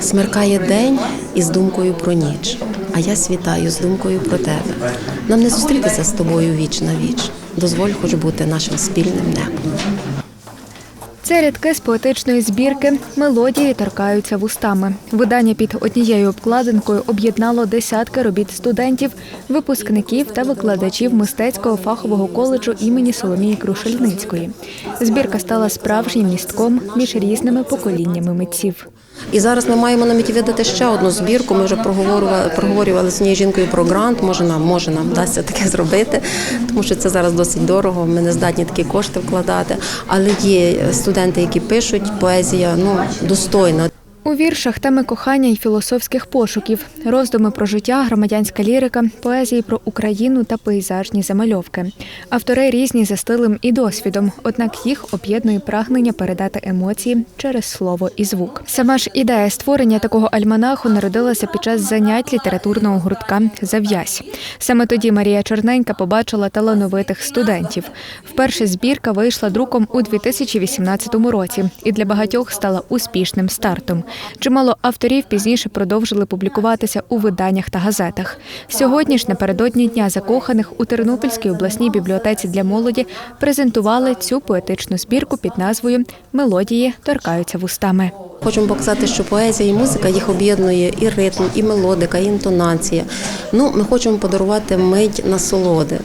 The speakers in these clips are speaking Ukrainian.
Смеркає день із думкою про ніч, а я світаю з думкою про тебе. Нам не зустрітися з тобою віч на віч. Дозволь хоч бути нашим спільним небом. Це рядки з поетичної збірки Мелодії торкаються вустами. Видання під однією обкладинкою об'єднало десятки робіт студентів, випускників та викладачів мистецького фахового коледжу імені Соломії Крушельницької. Збірка стала справжнім містком між різними поколіннями митців. І зараз ми маємо на меті видати ще одну збірку. Ми вже проговорювали, проговорювали з цією жінкою про грант. Може нам, може нам вдасться таке зробити, тому що це зараз досить дорого. Ми не здатні такі кошти вкладати. Але є студенти, які пишуть поезія ну достойна. У віршах теми кохання і філософських пошуків, роздуми про життя, громадянська лірика, поезії про Україну та пейзажні замальовки. Автори різні за стилем і досвідом, однак їх об'єднує прагнення передати емоції через слово і звук. Сама ж ідея створення такого альманаху народилася під час занять літературного гуртка Зав'язь. Саме тоді Марія Чорненька побачила талановитих студентів. Вперше збірка вийшла друком у 2018 році і для багатьох стала успішним стартом. Чимало авторів пізніше продовжили публікуватися у виданнях та газетах. Сьогодні ж напередодні Дня закоханих у Тернопільській обласній бібліотеці для молоді презентували цю поетичну збірку під назвою Мелодії торкаються вустами. Хочемо показати, що поезія і музика їх об'єднує і ритм, і мелодика, і інтонація. Ну, ми хочемо подарувати мить насолоди,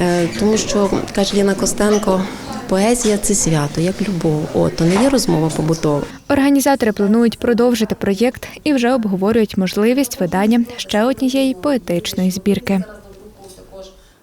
Е, тому що каже Ліна Костенко, поезія це свято, як любов. От, то не є розмова побутова. Організатори планують продовжити проєкт і вже обговорюють можливість видання ще однієї поетичної збірки.